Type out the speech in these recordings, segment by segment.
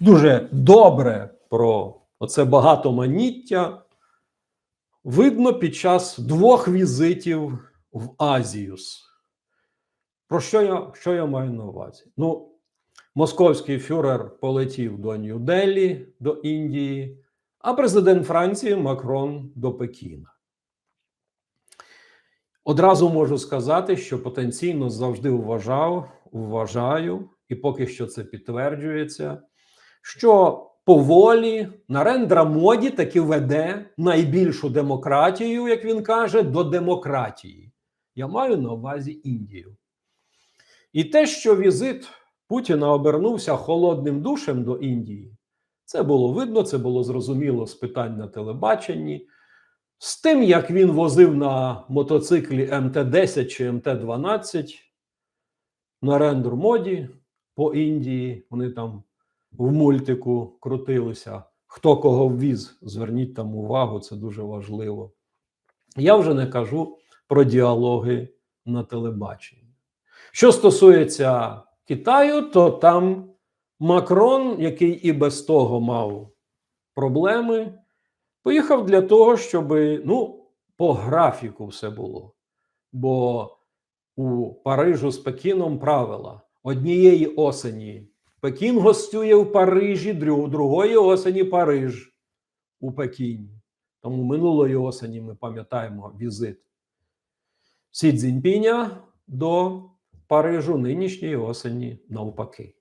дуже добре про оце багатоманіття видно під час двох візитів в Азіюс. Про що я, що я маю на увазі? Ну, московський фюрер полетів до Нью-Делі, до Індії, а президент Франції Макрон до Пекіна. Одразу можу сказати, що потенційно завжди вважав, вважаю, і поки що це підтверджується, що поволі Нарендра Моді таки веде найбільшу демократію, як він каже, до демократії. Я маю на увазі Індію. І те, що візит Путіна обернувся холодним душем до Індії, це було видно, це було зрозуміло з питань на телебаченні. З тим, як він возив на мотоциклі МТ-10 чи МТ-12 на рендер моді по Індії, вони там в мультику крутилися. Хто кого ввіз, зверніть там увагу, це дуже важливо. Я вже не кажу про діалоги на телебаченні. Що стосується Китаю, то там Макрон, який і без того мав проблеми, поїхав для того, щоб ну, по графіку все було. Бо у Парижу з Пекіном правила однієї осені Пекін гостює в Парижі, дру- другої осені Париж у Пекіні. Тому минулої осені ми пам'ятаємо візит Сі Цзіньпіня до Парижу нинішньої осені навпаки.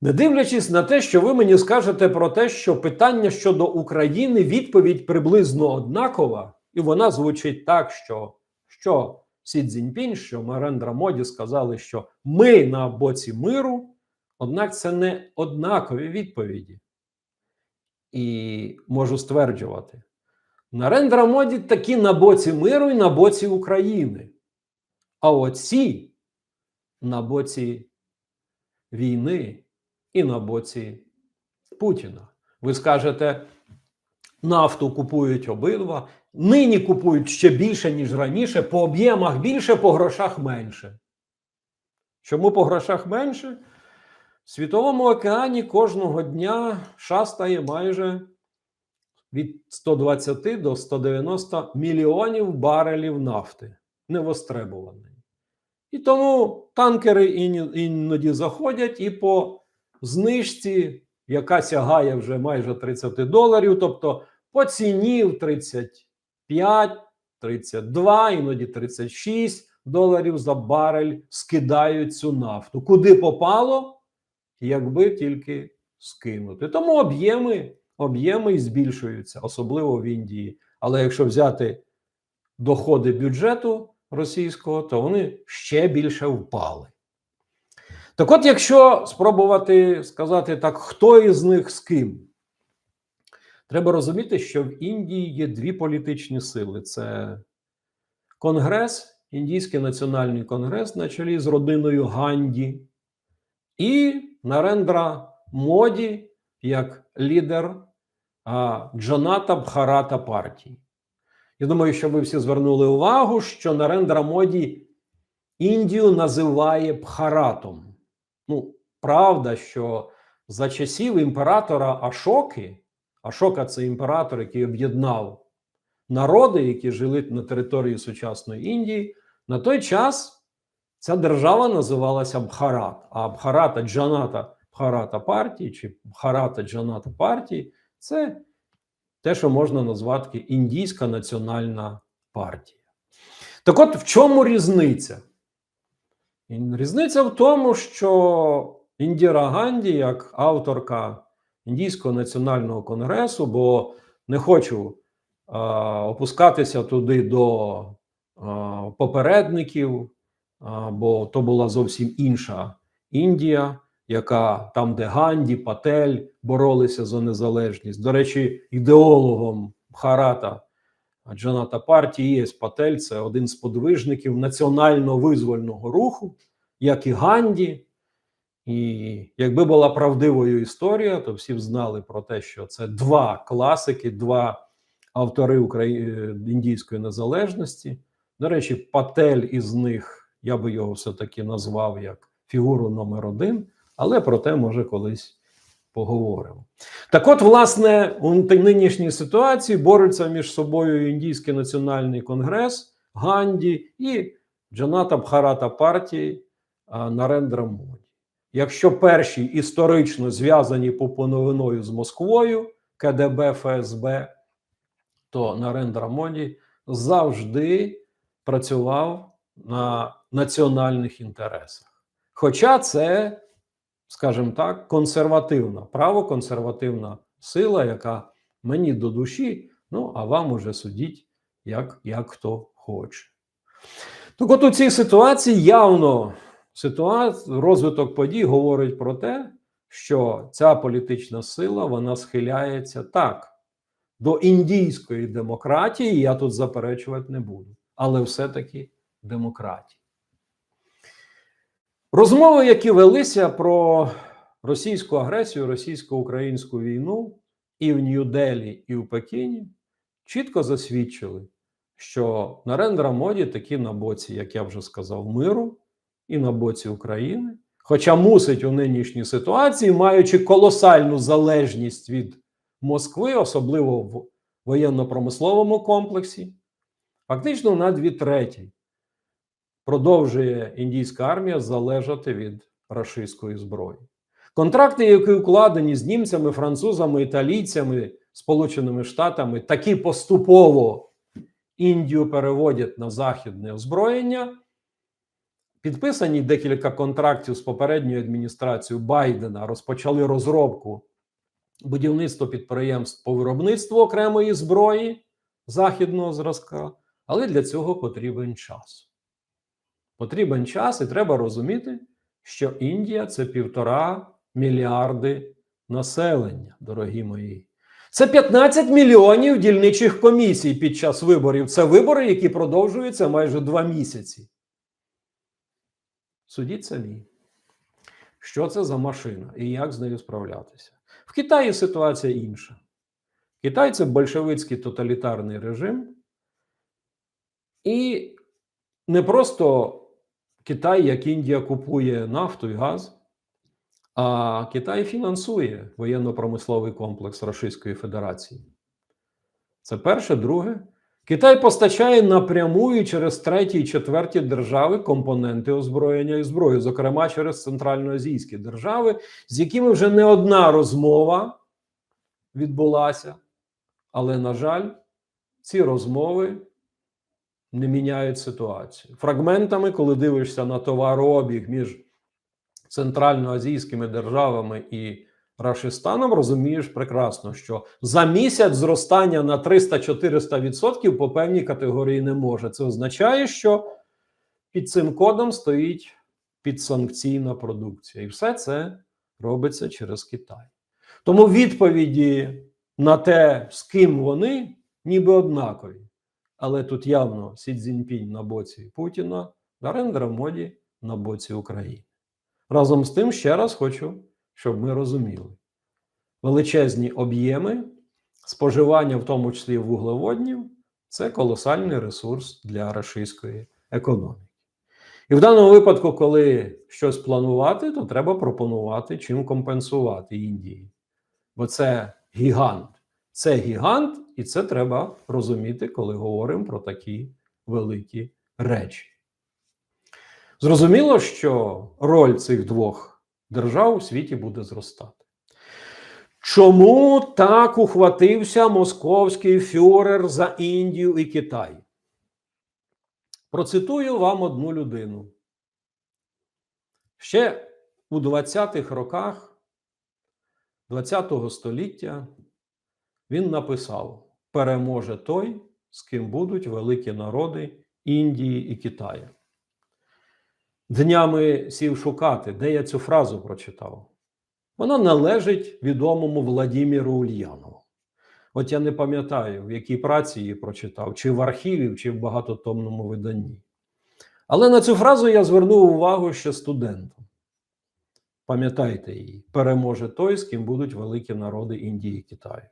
Не дивлячись на те, що ви мені скажете про те, що питання щодо України відповідь приблизно однакова, і вона звучить так, що, що Сі Цзіньпінь, що Марендра Моді сказали, що ми на боці миру, однак це не однакові відповіді. І можу стверджувати, Нарендра Моді такі на боці миру і на боці України. А оці на боці війни і на боці Путіна. Ви скажете, нафту купують обидва, нині купують ще більше, ніж раніше, по об'ємах більше, по грошах менше. Чому по грошах менше? Світовому океані кожного дня шастає майже від 120 до 190 мільйонів барелів нафти невостребуваної. І тому танкери іноді заходять і по знижці, яка сягає вже майже 30 доларів, тобто по ціні в 35, 32, іноді 36 доларів за барель скидають цю нафту. Куди попало, якби тільки скинути. Тому об'єми, об'єми збільшуються, особливо в Індії. Але якщо взяти доходи бюджету російського, то вони ще більше впали. Так от, якщо спробувати сказати так, хто із них з ким, треба розуміти, що в Індії є дві політичні сили: це Конгрес, Індійський національний конгрес на чолі з родиною Ганді, і Нарендра Моді як лідер а, Джаната Бхарата партії. Я думаю, що ви всі звернули увагу, що Нарендра Моді Індію називає Бхаратом. Ну, правда, що за часів імператора Ашоки, Ашока це імператор, який об'єднав народи, які жили на території сучасної Індії. На той час ця держава називалася Бхарат, а Бхарата Джаната Бхарата партії чи Бхарата Джаната партії це те, що можна назвати Індійська національна партія. Так от в чому різниця? Різниця в тому, що Індіра Ганді, як авторка Індійського національного конгресу, бо не хочу а, опускатися туди до а, попередників, бо то була зовсім інша Індія, яка там, де Ганді, Патель боролися за незалежність. До речі, ідеологом Бхарата Джаната партії є Патель, це один з подвижників національно-визвольного руху, як і Ганді. І якби була правдивою історія, то всі б знали про те, що це два класики, два автори Украї... індійської незалежності. До речі, Патель із них, я би його все-таки назвав як фігуру номер один, але про те, може, колись поговоримо. Так от, власне, у нинішній ситуації борються між собою Індійський національний конгрес Ганді і Джаната Бхарата партії Нарендра Моді. Якщо перші історично зв'язані поповиною з Москвою, КДБ, ФСБ, то Нарендра Моді завжди працював на національних інтересах. Хоча це, скажімо так, консервативна, правоконсервативна сила, яка мені до душі, ну а вам уже судіть, як, як хто хоче. Так от у цій ситуації явно ситуація, розвиток подій говорить про те, що ця політична сила вона схиляється так до індійської демократії. Я тут заперечувати не буду, але все-таки демократії. Розмови, які велися про російську агресію, російсько-українську війну і в Нью-Делі, і в Пекіні, чітко засвідчили, що Нарендра Моді такі на боці, як я вже сказав, миру і на боці України. Хоча мусить у нинішній ситуації, маючи колосальну залежність від Москви, особливо в воєнно-промисловому комплексі, фактично на дві треті продовжує індійська армія залежати від рашистської зброї. Контракти, які укладені з німцями, французами, італійцями, Сполученими Штатами, такі поступово Індію переводять на західне озброєння. Підписані декілька контрактів з попередньою адміністрацією Байдена, розпочали розробку будівництва підприємств по виробництву окремої зброї західного зразка, але для цього потрібен час. Потрібен час, і треба розуміти, що Індія це півтора мільярди населення, дорогі мої. Це 15 мільйонів дільничих комісій під час виборів. Це вибори, які продовжуються майже два місяці. Судіть самі, що це за машина і як з нею справлятися. В Китаї ситуація інша. Китай це большевицький тоталітарний режим, і не просто Китай, як Індія, купує нафту і газ, а Китай фінансує воєнно-промисловий комплекс Російської Федерації. Це перше, друге. Китай постачає напряму і через треті і четверті держави компоненти озброєння і зброї, зокрема через центральноазійські держави, з якими вже не одна розмова відбулася. Але, на жаль, ці розмови не міняють ситуацію. Фрагментами, коли дивишся на товарообіг між центральноазійськими державами і Рашистаном, розумієш прекрасно, що за місяць зростання на 300-400% по певній категорії не може. Це означає, що під цим кодом стоїть підсанкційна продукція. І все це робиться через Китай. Тому відповіді на те, з ким вони, ніби однакові. Але тут явно Сі Цзіньпінь на боці Путіна, Нарендра Моді на боці України. Разом з тим, ще раз хочу, щоб ми розуміли: величезні об'єми споживання, в тому числі вуглеводнів, це колосальний ресурс для російської економіки. І в даному випадку, коли щось планувати, то треба пропонувати чим компенсувати Індії. Бо це гігант. Це гігант, і це треба розуміти, коли говоримо про такі великі речі. Зрозуміло, що роль цих двох держав у світі буде зростати. Чому так ухватився московський фюрер за Індію і Китай? Процитую вам одну людину. Ще у 20-х роках ХХ століття він написав: переможе той, з ким будуть великі народи Індії і Китаю. Днями сів шукати, де я цю фразу прочитав. Вона належить відомому Владіміру Ульянову. От я не пам'ятаю, в якій праці її прочитав, чи в архіві, чи в багатотомному виданні. Але на цю фразу я звернув увагу ще студентам. Пам'ятайте її, переможе той, з ким будуть великі народи Індії і Китаю.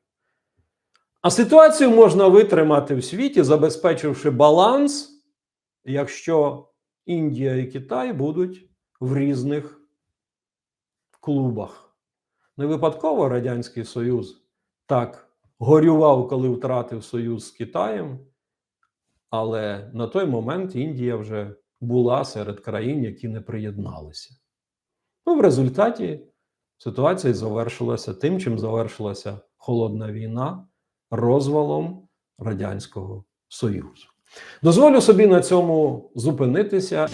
А ситуацію можна витримати в світі, забезпечивши баланс, якщо Індія і Китай будуть в різних клубах. Не випадково Радянський Союз так горював, коли втратив союз з Китаєм, але на той момент Індія вже була серед країн, які не приєдналися. Ну, в результаті ситуація завершилася тим, чим завершилася холодна війна розвалом Радянського Союзу. Дозволю собі на цьому зупинитися.